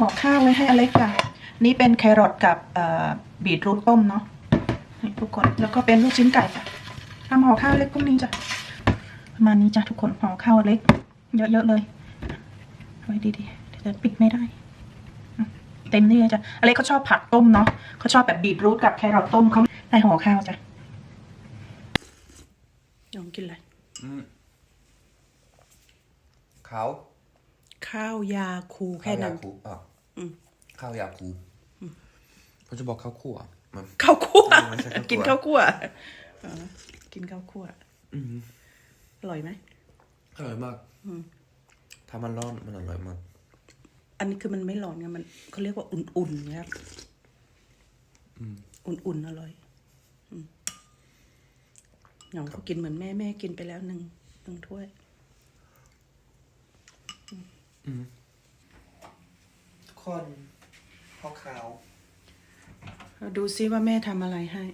ห่อข้าวไว้ให้อเล็กจ้ะนี่เป็นแครอทกับเอ่อบีทรูทต้มเนาะนี่ทุกคนแล้วก็เป็นลูกชิ้นไก่จ้ะทำห่อข้าวเล็กพวกนี้จ้ะประมาณนี้จ้ะทุกคนห่อข้าวเล็ก เยอะๆเลยเอาไว้ดีๆเดี๋ยวจะปิดไม่ได้อืมเต็มนี่เลยจ้ะอเล็กเขาชอบผักต้มเนาะเขาชอบแบบบีทรูทกับแครอทต้มเขาได้ห่อข้าวจ้ะยองกินอะไรขาวข้าวยาคูแค่นั้น ข้าวยาคูอะอืม ข้าวยาคูผมจะบอกข้าวคั่วมัน ข้าวคั่วไม่ใช่ข้าวคั่ว กินข้าวคั่วอ๋อกินข้าวคั่วอืมอร่อยไหม อร่อยมากถ้ามันร้อนมันอร่อยมาก อันนี้คือมันไม่ร้อนไงมันเขาเรียกว่าอุ่นๆนะครับอุ่นๆอร่อยอืมหยองเขากินเหมือนแม่แม่กินไปแล้วหนึ่งหนึ่งถ้วย ทุกคน ข้าวขาวเราดูซิว่าแม่ทำอะไรให้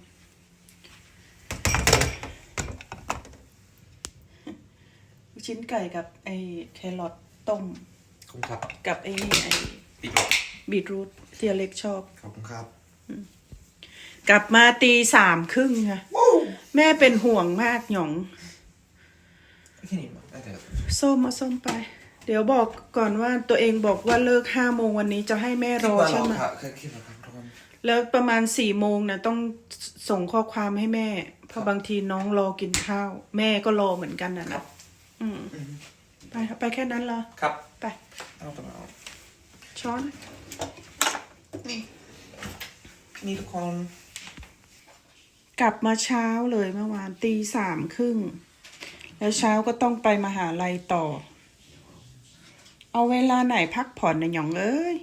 ลูกชิ้นไก่กับไอ้แครอทต้ม ขอบคุณครับกับไอ้นี่ไอ้ปีกบีทรูทที่อเล็กชอบ ขอบคุณครับกลับมาตีสามครึ่งค่ะแม่เป็นห่วงมากหยองแค่นี้มั้งได้แต่ ส้มมาส้มไป เดี๋ยวบอกก่อนว่าตัวเองบอกว่าเลิกห้าโมงวันนี้จะให้แม่รอใช่ไหมค่ะแค่คิดว่าครับทุกคนแล้วประมาณสี่โมงนะต้องส่งข้อความให้แม่ เพราะบางทีน้องรอกินข้าว แม่ก็รอเหมือนกันนะนะอืมไปไปแค่นั้นเหรอครับ ไปเอาต้องเอาช้อนนี่นี่ทุกคนกลับมาเช้าเลยเมื่อวานตีสามครึ่ง แล้วเช้าก็ต้องไปมหาลัยต่อ เอาเวลาไหนพักผ่อนนะหยองเอ้ย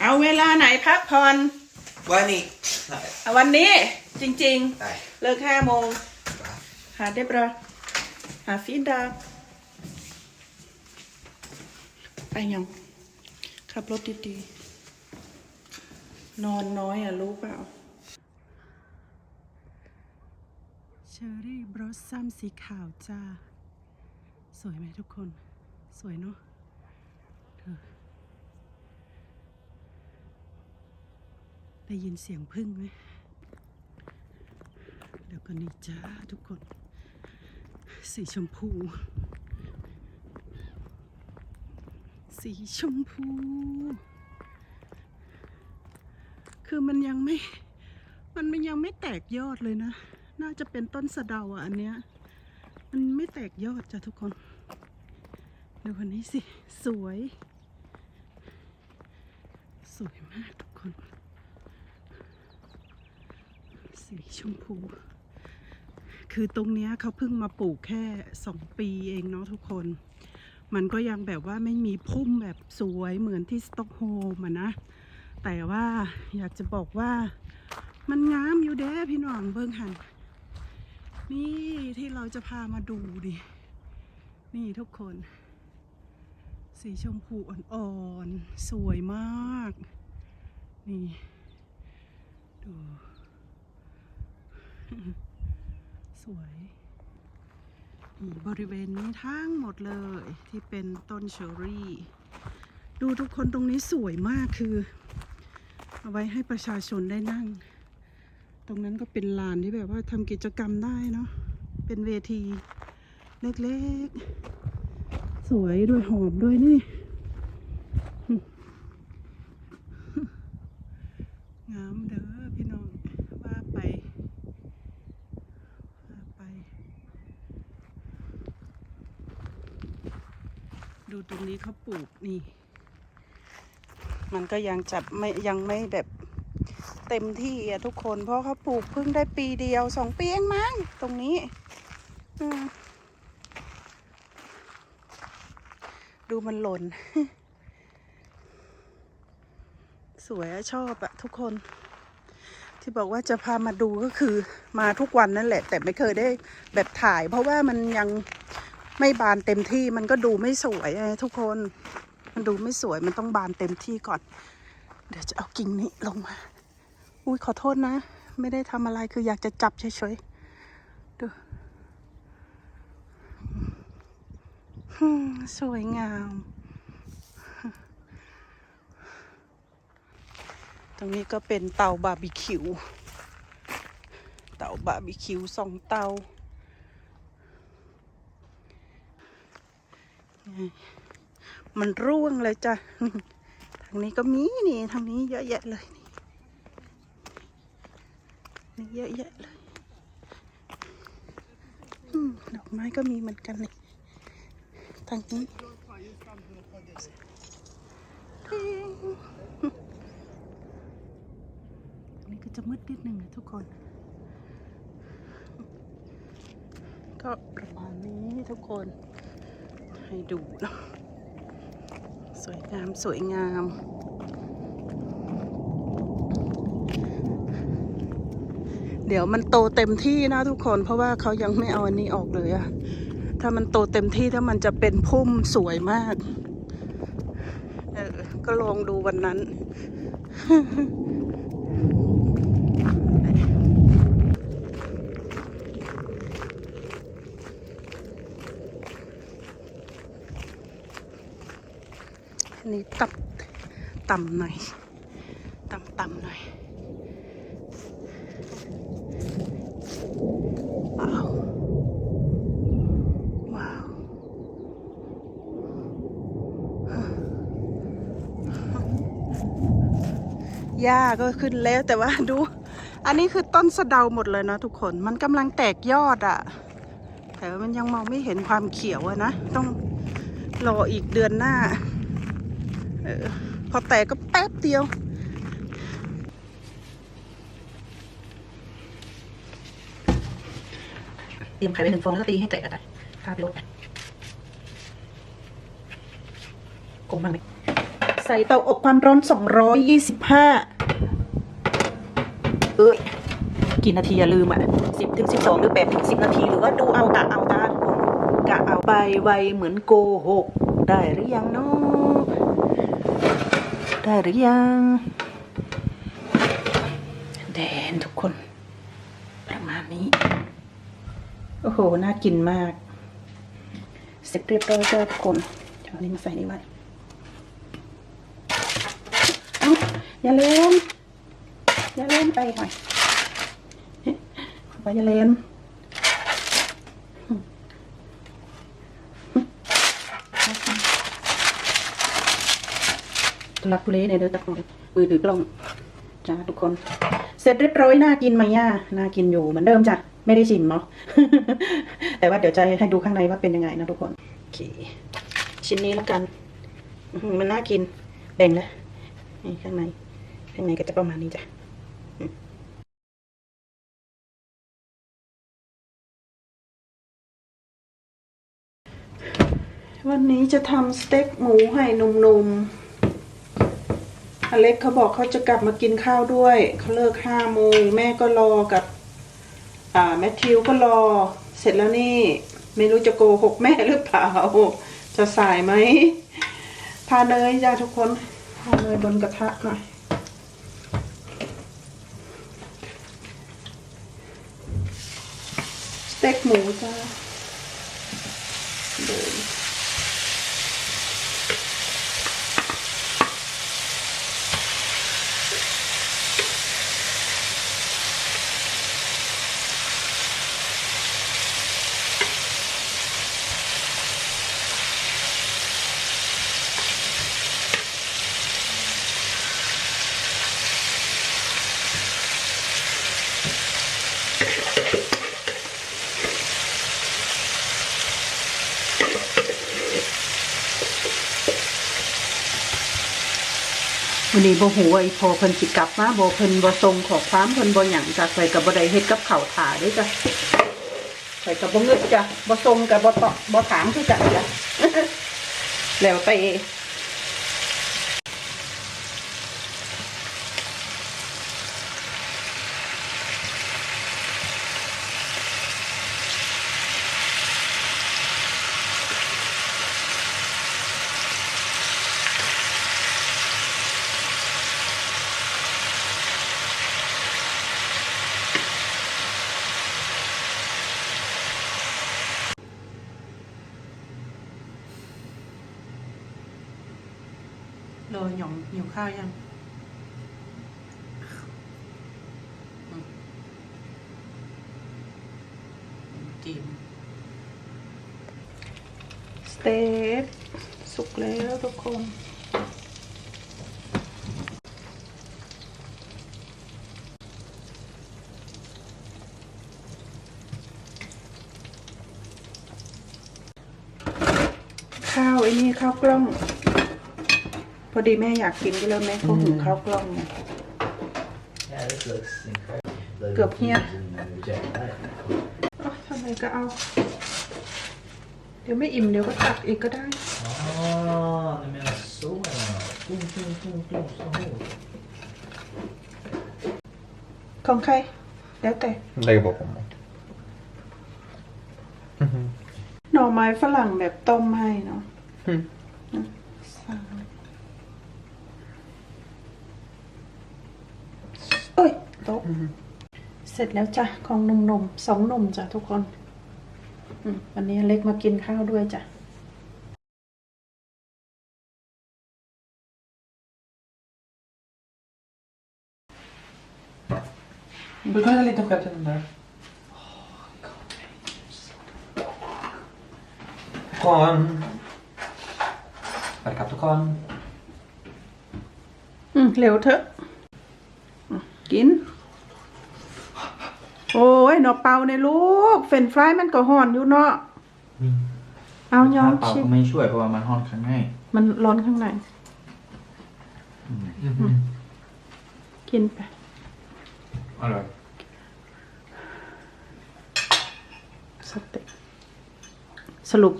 เอาเวลาไหนพักผ่อน วันนี้เอาวันนี้จริง ได้ๆ เลิกห้าโมง หาเดบรอหาฟีดาไปยังขับรถดีๆ นอนน้อยอะรู้เปล่า เช อรี่บรอสซัมสีขาวจ้า สวยไหมทุกคน สวยเนาะได้ยินเสียงพึ่งไหมเดี๋ยวก็นี่จ้าทุกคน สีชมพู สีชมพู คือมันยังไม่ มันมันยังไม่แตกยอดเลยนะ น่าจะเป็นต้นสะเดาอะอันเนี้ย มันไม่แตกยอดจ้ะทุกคน ดูคนนี้สิ สวย สวยมากทุกคน สีชมพู คือตรงเนี้ยเขาเพิ่งมาปลูกแค่สองปีเองเนาะทุกคน มันก็ยังแบบว่าไม่มีพุ่มแบบสวยเหมือนที่สต็อกโฮล์มอะนะ แต่ว่าอยากจะบอกว่ามันงามอยู่เด้พี่น้องเบิ้งหัน นี่ที่เราจะพามาดูดิ นี่ทุกคน สีชมพูอ่อนๆ สวยมาก นี่ ดู สวยอีบริเวณนี้ทั้งหมดเลยที่เป็นต้นเชอรี่ ดูทุกคนตรงนี้สวยมากคือ เอาไว้ให้ประชาชนได้นั่ง ตรงนั้นก็เป็นลานที่แบบว่าทำกิจกรรมได้เนาะ เป็นเวทีเล็กๆ สวยด้วยหอมด้วยนี่ งามเด้อพี่น้อง ว่าไป ว่าไป ดูตรงนี้เขาปลูกนี่ มันก็ยังจับไม่ยังไม่แบบ เต็มที่อะทุกคนเพราะเขาปลูกเพิ่งได้ปีเดียวสองปีเองมั้งตรงนี้ดูมันหล่น สวยอะชอบอะทุกคน ที่บอกว่าจะพามาดูก็คือมาทุกวันนั่นแหละ แต่ไม่เคยได้แบบถ่าย เพราะว่ามันยังไม่บานเต็มที่มันก็ดูไม่สวยไงทุกคน มันดูไม่สวยมันต้องบานเต็มที่ก่อน เดี๋ยวจะเอากิ่งนี้ลงมา อุ้ยขอโทษนะ ไม่ได้ทำอะไรคืออยากจะจับเฉยๆ ดูอืมสวยงาม ตรงนี้ก็เป็นเตาบาร์บีคิว เตาบาร์บีคิวสองเตามันร่วงเลยจ้ะ ทางนี้ก็มีนี่ ทางนี้เยอะแยะเลย นี่เยอะแยะเลยอืมดอกไม้ก็มีเหมือนกันนี่ทางนี้ติ๊งอันนี้ก็จะมืดนิดนึงนะทุกคน ก็ประมาณนี้ทุกคน ให้ดูเนาะสวยงามสวยงาม เดี๋ยวมันโตเต็มที่นะทุกคน เพราะว่าเขายังไม่เอาอันนี้ออกเลยอะถ้ามันโตเต็มที่ถ้ามันจะเป็นพุ่มสวยมาก เออ ก็ลองดูวันนั้นนนี้ตับต่ำหน่อยต่ำต่ำๆหน่อย ว้าว ว้าว หญ้าก็ขึ้นแล้วแต่ว่าดู อันนี้คือต้นสะเดาหมดเลยนะทุกคน มันกำลังแตกยอดอะแต่ว่ามันยังมองไม่เห็นความเขียวอะนะ ต้องรออีกเดือนหน้า เออ พอแตกก็แป๊บเดียวเตรียมไข่ไปหนึ่งฟองแล้วตีให้แตกกันไปข้าวไปรดกลมบ้างไหม ส่เตาอบความร้อน 225 เอ้ย กี่นาทีอย่าลืมอะสิบถึงสิบสองหรือแปดถึงสิบนาที หรือว่าดูเอากะเอาตาทุกคนกะเอาไปไวเหมือนโกหก ได้หรือยังเนาะได้หรือยังแดนทุกคน ประมาณนี้ โอ้โห น่ากินมาก เสร็จเรียบร้อยแล้วทุกคนเดี๋ยวเอานี้มาใส่นี่ไว้เอ้า อย่าเล่นอย่าเล่นไปหน่อยไปอย่าเล่นลักทุเลในเด้อตะคนมือถือกล้องจ้าทุกคน เสร็จเรียบร้อยน่ากินไหมย่าน่ากินอยู่เหมือนเดิมจ้ะไม่ได้ชิมเนาะแต่ว่าเดี๋ยวจะให้ดูข้างในว่าเป็นยังไงนะทุกคนโอเคชิ้นนี้แล้วกัน มันน่ากินแบ่งเลยนี่ข้างใน ข้างในก็จะประมาณนี้จ้ะวันนี้จะทำสเต็กหมูให้หนุ่มๆ อเล็กเขาบอกเขาจะกลับมากินข้าวด้วย เขาเลิกห้าโมงแม่ก็รอกับ อ่าแมทธิวก็รอ เสร็จแล้วนี่ ไม่รู้จะโกหกแม่หรือเปล่า จะสายไหมทาเนยจ้าทุกคนทาเนยบนกระทะหน่อย สเต็กหมูจ้า วันนี้บ่ฮู้ว่าอีพอเพิ่นสิกลับมาบ่เพิ่นบ่ทรงขอความเพิ่นบ่หยังจ้ะข่กับบ่ได้เฮ็ดกับข้าวถาเด้จ้ะข่อยก็บ่งึดจ้ะบ่ทรงกับบ่ตอบบ่ถามคือกันจ้ะแล้วไป หิวข้าวยังจิ้มสเต็กสุกแล้วทุกคนข้าวไอ้นี่ข้าวกล้อง พอดีแม่อยากกินก็เลยแม่เขาหุงข้าวกล้องไง Yeah, this looks incredible. Good, yeah. Reject that. โอ๊ยทำไมก็เอา เดี๋ยวไม่อิ่มเดี๋ยวก็ตักอีกก็ได้ Oh, du menar så ja. Boom, boom, boom, boom, så. ของใคร แล้วแต่ Lägger bakom mig. หน่อไม้ฝรั่งแบบต้มให้เนาะ อืม นะสั่งเอ้ยโต๊ะ เสร็จแล้วจ้ะของหนุ่มๆสองหนุ่มจ้ะทุกคนอืมวันนี้เล็กมากินข้าวด้วยจ้ะ Du kan lite själv till den där. Kon. Berkat tuh kon. อืมเร็วเถอะอืมกิน โอ้ยหนอเปาในยลูก เฟรนช์ฟรายมันก็ห่อนอยู่เนาะเอายอมเป่าชิมก็ไม่ช่วยเพราะว่ามันห้อนข้างในมันร้อนข้างใน Mhm. กินไป Alright. สเต็กสรุป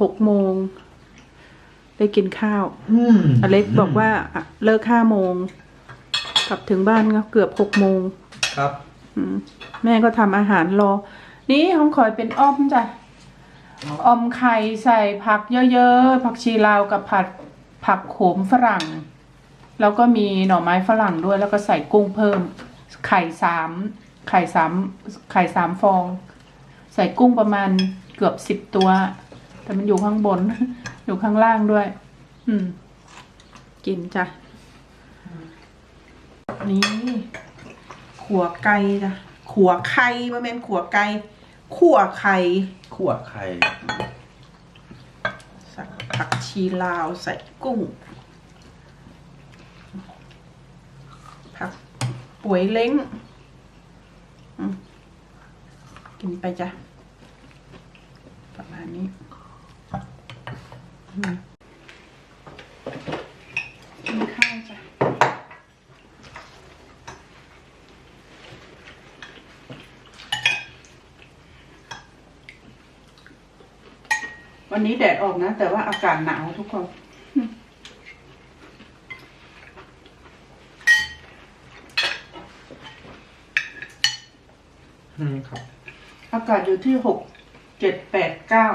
หกโมง ได้กินข้าว Mm. อเล็กบอกว่าอะเลิกห้าโมง กลับถึงบ้านก็เกือบหกโมงครับ อืม แม่ก็ทำอาหารรอ นี่ห้องคอยเป็นอ้อมจ้ะออมไข่ใส่ผักเยอะๆ ผักชีลาวกับผัดผักโขมฝรั่ง แล้วก็มีหน่อไม้ฝรั่งด้วย แล้วก็ใส่กุ้งเพิ่ม ไข่สามไข่สามไข่สามฟอง ใส่กุ้งประมาณเกือบสิบตัว แต่มันอยู่ข้างบน อยู่ข้างล่างด้วย อืม กินจ้ะ นี่ ขัวไก่จ้ะ ขัวไข่บ่แม่นขัวไก่ขัวไข่ขั่วไข่ใส่ผักชีลาวใส่กุ้งผักป่วยเล้งอืมกินไปจ้ะประมาณนี้อืมกินข้าวจ้ะ วันนี้แดดออกนะ แต่ว่าอากาศหนาวทุกคน อืมครับ อากาศอยู่ที่หกเจ็ดแปดเก้า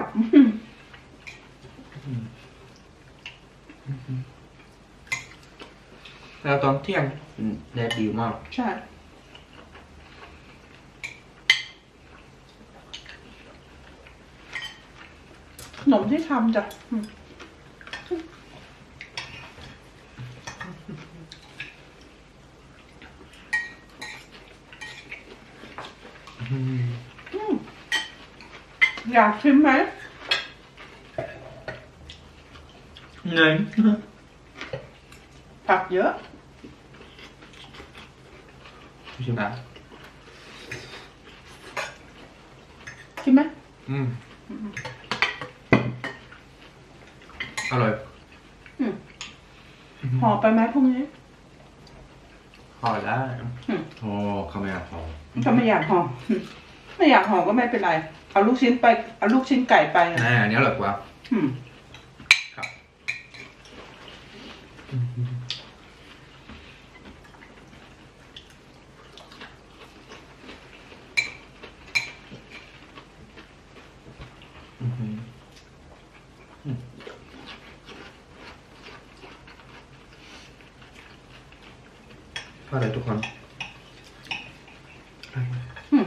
แล้วตอนเที่ยงอืมแดดดีมาก ใช่ นมที่ทำจ้ะอืมอยากชิมไหมเงินผักเยอะ ชิมนะ ชิมไหม อืมอร่อย ห่อไปไหมพรุ่งนี้ พอได้ อืม โอ้เขาไม่อยากพอ ถ้าไม่อยากห่อไม่อยากห่อก็ไม่เป็นไร เอาลูกชิ้นไป เอาลูกชิ้นไก่ไปแน่อันนี้อร่อยกว่า อืม ครับ อือหืออืมอร่อยทุกคน อืม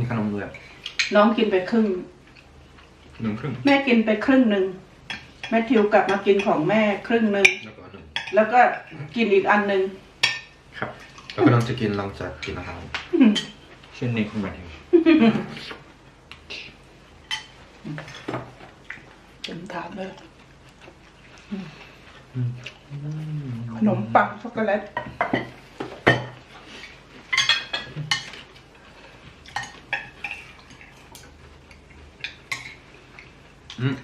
มีขนมด้วย น้องกินไปครึ่ง หนึ่งครึ่งแม่กินไปครึ่งหนึ่งแม่ทิวกลับมากินของแม่ครึ่งหนึ่งแล้วก็หนึ่งแล้วก็กินอีกอันหนึ่งครับแล้วก็น้องจะกินหลังจากกินอาหารชิ้นนี้ขึ้นมาเองเต็มถาดเลยขนมปังช็อกโกแลต อืม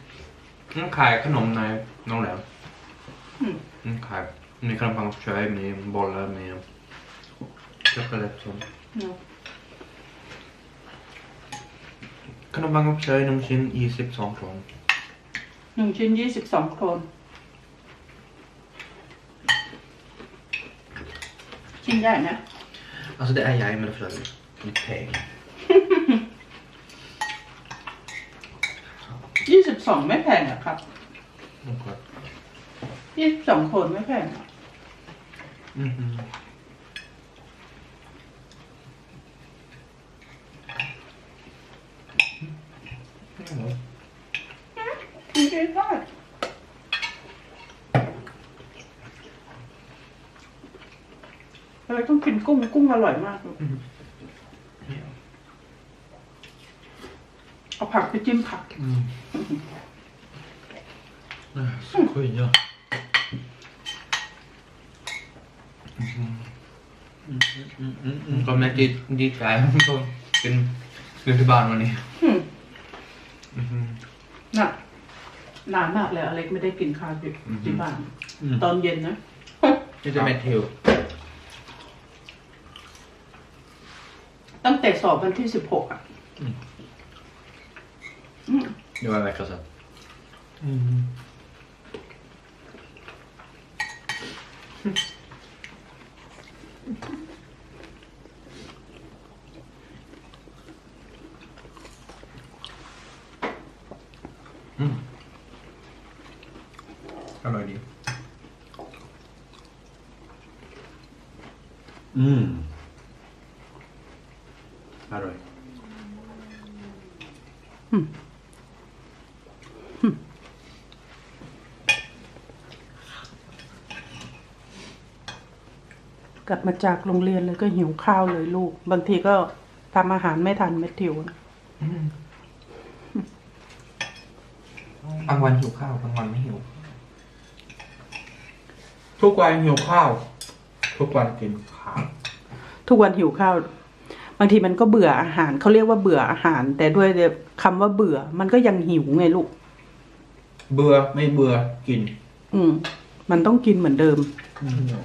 อืมขายขนมในโรงแรมอืมอืมขายมีขนมปังอบเชยมีบอลแล้วมีช็อกโกแลตส้มเนาะขนมปังอบเชยหนึ่งชิ้นยี่สิบสองครองหนึ่งชิ้นยี่สิบสองโครนชิ้นใหญ่นะ Alltså det är jag med för lite peng. ยี่สิบสองไม่แพงอะครับ Okay. ยี่สิบสองโครนไม่แพงอะ Mhm. จริงๆได้เลยต้องกินกุ้งกุ้งอร่อยมากเลย เอาผักไปจิ้มผัก 음. 아, 스코이 냐? 음. 음, 음, 음, 음. ก็แม่ดีดีใจครัทุกคนเป็นเรือนที่บ้านวันนี้อืมอืม น่ะนานมากแล้วอเล็กไม่ได้กินข้าวอยู่ที่บ้านตอนเย็นนะ นี่จะแมทธิวตั้งแต่สอบวันที่สิบหกอะ อืม Det var en vecka sedan. Mm. Mm. Hallå det. Mm. Arroy. กลับมาจากโรงเรียนเลยก็หิวข้าวเลยลูก บางทีก็ทำอาหารไม่ทันเม็ดทิวนะ Mm. บางวันหิวข้าวบางวันไม่หิว ทุกวันหิวข้าว ทุกวันกินข้าวทุกวันหิวข้าว บางทีมันก็เบื่ออาหารเขาเรียกว่าเบื่ออาหาร แต่ด้วยคำว่าเบื่อ มันก็ยังหิวไงลูก เบื่อไม่เบื่อกิน อืม มันต้องกินเหมือนเดิมเหนียว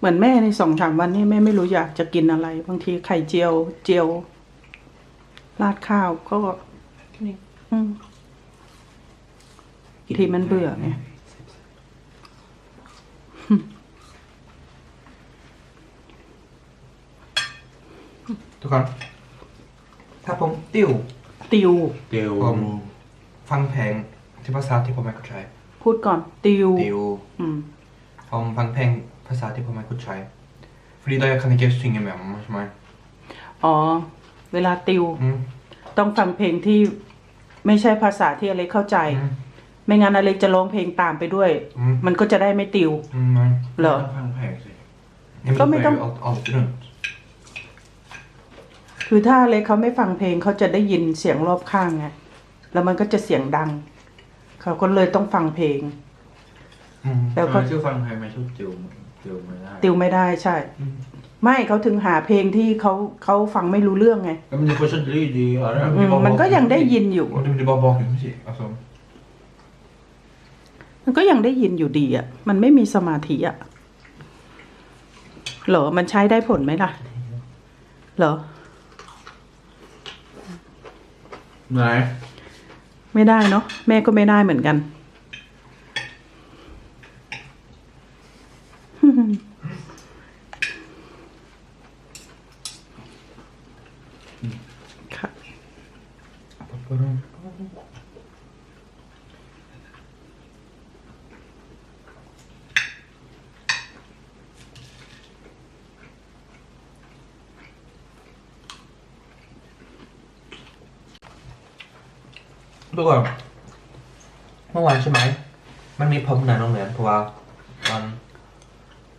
เหมือนแม่ในสองสามวันนี้แม่ไม่รู้อยากจะกินอะไร บางทีไข่เจียว เจียว ราดข้าวก็นี่อืมทีมันเบื่อไงทุกคน ถ้าผมติ้วติวเดี๋ยวผมฟังเพลงที่ภาษาที่ผมไม่เข้าใจพูดก่อนติวติ้วอืมผมฟังเพลง ภาษาที่ผมไม่เข้าใจ Fordi da jeg kan ikke synge med mamma som meg. อ๋อ เวลาติว Mm. ต้องฟังเพลงที่ไม่ใช่ภาษาที่อเล็กเข้าใจ Mm. ไม่งั้นอเล็กจะร้องเพลงตามไปด้วย Mm. มันก็จะได้ไม่ติว Mm, nei. เหรอ ฟังเพลงสิ Jeg Hva vil med bare dem? alt, alt rundt. คือถ้าอเล็กเขาไม่ฟังเพลงเขาจะได้ยินเสียงรอบข้างไงแล้วมันก็จะเสียงดัง เขาก็เลยต้องฟังเพลง Mm. แล้วก็ทำไมชื่อฟังเพลงไม่ชอบติว ติวไม่ได้ติวไม่ได้ใช่ Mm. ไม่เขาถึงหาเพลงที่เขาเขาฟังไม่รู้เรื่องไง Men det får sånt lyd i örat. อืมมันก็ยังได้ยินอยู่ Og det blir bare bakgrunnsmusikk. Altså. มันก็ยังได้ยินอยู่ดีอะ มันไม่มีสมาธิอะ เหรอ มันใช้ได้ผลไหมล่ะ เหรอ Nej. ไม่ได้เนาะ แม่ก็ไม่ได้เหมือนกัน ค่ดูก่อนเมื่อวานใช่ไหม มันมีพรมหนาน้งเหนือนเพราะว่า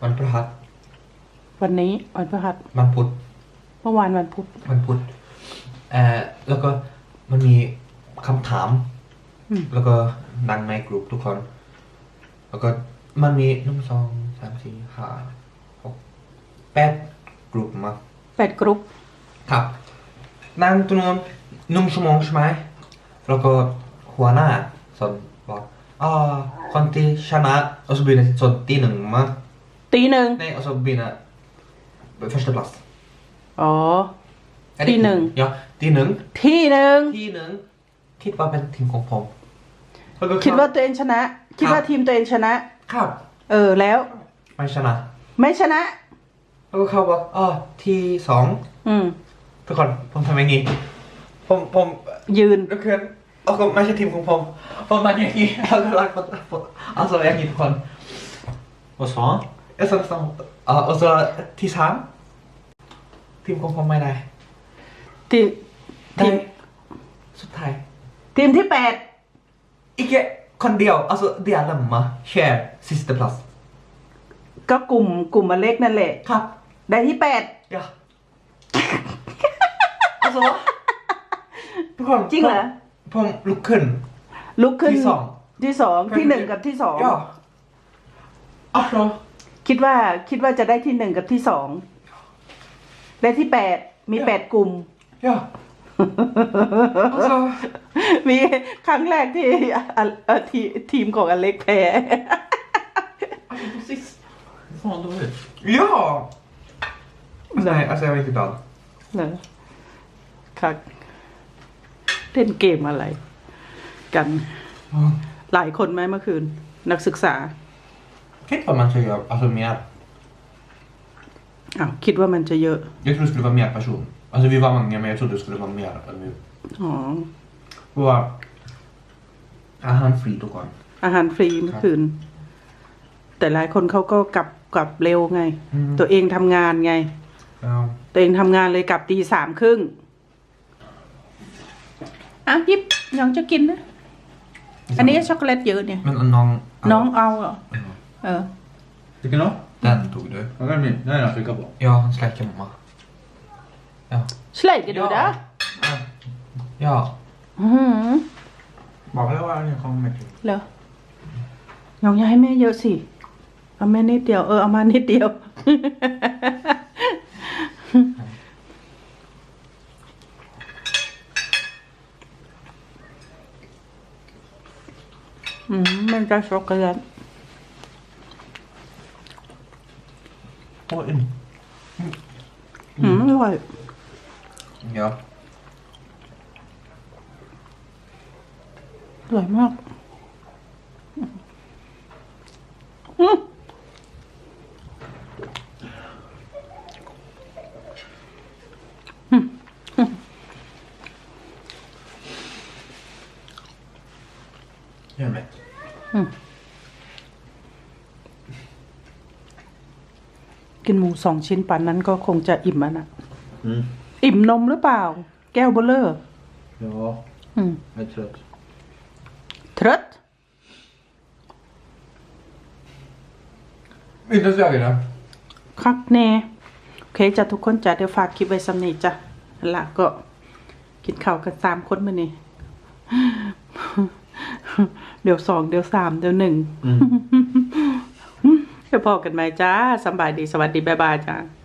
วันพฤหัส วันนี้วันพฤหัสวันพุธ เมื่อวานวันพุธ วันพุธเอ่อแล้วก็มันมีคำถาม อืม แล้วก็นั่งในกลุ่มทุกคน แล้วก็มันมีหนึ่งสองสามสี่ห้าหกแปดกลุ่มมา แปดกรุ๊ปครับนั่งตัวนึงหนึ่งชั่วโมงใช่ไหมแล้วก็หัวหน้าสอนบอกอ่าคนที่ชนะ och så blir det så ที่หนึ่งมา ตีหนึ่ง nej och så blir det första plats อ๋อ Är det ที่หนึ่ง ja ที่หนึ่งที่หนึ่งที่หนึ่งคิดว่าเป็นทีมของผมแล้วก็คิดว่าตัวเองชนะ คิดว่าทีมตัวเองชนะ ครับเออแล้ว ไม่ชนะไม่ชนะ แล้วก็เขาบอกอ๋อที่สองอืม ทุกคนผมทำอย่างนี้ ผมผมยืน ก็คือเอาก็ไม่ใช่ทีมของผมผมมาอย่างนี้แล้วก็รักเอาสอย่างนี้ทุกคน Vad sa han? เอสสองอ่า och så ที่สามทีมของผมไม่ได้ทีมได้ทีมสุดท้าย ทีมที่แปดอีกแค่คนเดียว alltså de alla ma share sista plats ก็กลุ่มกลุ่มอเล็กนั่นแหละ ครับ ได้ที่แปด Ja. alltså, ทุกคนจริงเหรอผมลุกขึ้น ลุกขึ้นที่สองที่สองที่หนึ่งกับที่สอง Ja. Alltså, คิดว่าคิดว่าจะได้ที่หนึ่งกับที่สองได้ที่แปดมีแปดกลุ่ม ja. Alltså, มีครั้งแรกที่อะเอ่อทีทีมของอเล็กแพ้ alltså precis. Fan dåligt. Ja! Nej, alltså jag var inte glad. เหรอค่ะเล่นเกมอะไร กัน หลายคนไหมเมื่อคืน นักศึกษา Tänk vad man ska göra, alltså mer. อ้าวคิดว่ามันจะเยอะ Jag trodde det skulle vara mer person. Alltså vi var många men jag trodde det skulle vara mer än vi. อ๋อ Och, är han fri då kan? อาหารฟรีเมื่อคืน แต่หลายคนเขาก็กลับกลับเร็วไง อืม ตัวเองทำงานไง Ja. ตัวเองทำงานเลยกลับตีสามครึ่งอะยิบน้องจะกินนะ อันนี้ช็อกโกแลตเยอะเนี่ย Men någon... น้องเอาเหรอ เออ Vilken då? Den tog du. Vad är det min? Den är jag trycka på. Ja, han släcker mamma. Ja. สไลด์กันดูนะ Ja. อือหือ Bara vad är det jag kommer med till? เหรอน้องอย่า ให้แม่เยอะสิเอาแม่นิดเดียวเออเอามานิดเดียวอืมมันจะช็อกโกแลต Oj. อืมอร่อย Ja. อร่อยมากอืม กินหมูสองชิ้นปันนั้นก็คงจะอิ่มอะนะ Mm. อิ่มนมหรือเปล่า แก้วเบลเลอร์ Ja, อืม jag är trött. ทรัต Inte så jag det. คักแน่โอเคจ้ะทุกคนจ้ะเดี๋ยวฝากคลิปไว้สำนีจ้ะนั่นละก็กินข้าวกันสามคนมานี่ เดี๋ยวสองเดี๋ยวสามเดี๋ยวหนึ่ง Mm. เดี๋ยวพอกันไหมจ้าสบายดีสวัสดีบ๊ายบายจ้า